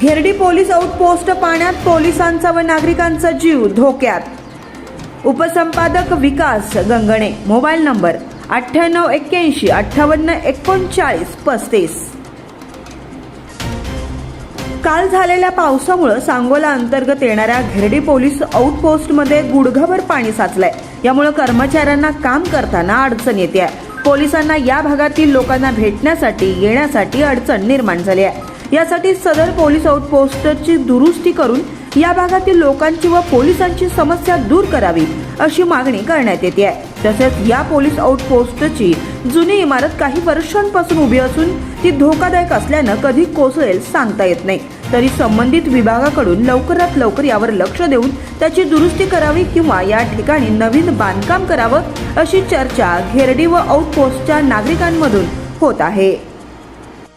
Gherdi police outpost पाण्यात पोलिसांचा व नागरिकांचा जीव धोक्यात. उपसंपादक विकास गंगणे मोबाईल नंबर अठ्ठ्याण्णव एक्क्याऐंशी अठ्ठावन्न एकोणचाळीस पस्तीस. काल झालेल्या पावसामुळे सांगोला अंतर्गत येणाऱ्या घेरडी पोलीस आउटपोस्टमध्ये गुडघाभर पाणी साचलंय. यामुळे कर्मचाऱ्यांना काम करताना अडचण येते आहे पोलिसांना या भागातील लोकांना भेटण्यासाठी येण्यासाठी अडचण निर्माण झाली आहे. यासाठी सदर पोलीस आउटपोस्टची दुरुस्ती करून या भागातील लोकांची व पोलिसांची समस्या दूर करावी अशी मागणी करण्यात येते आहे. तसेच या पोलीस आउटपोस्टची जुनी इमारत काही वर्षांपासून उभी असून ती धोकादायक असल्यानं कधी कोसळेल सांगता येत नाही. तरी संबंधित विभागाकडून लवकरात लवकर यावर लक्ष देऊन त्याची दुरुस्ती करावी किंवा या ठिकाणी नवीन बांधकाम करावं अशी चर्चा घेरडी व आउटपोस्टच्या नागरिकांमधून होत आहे.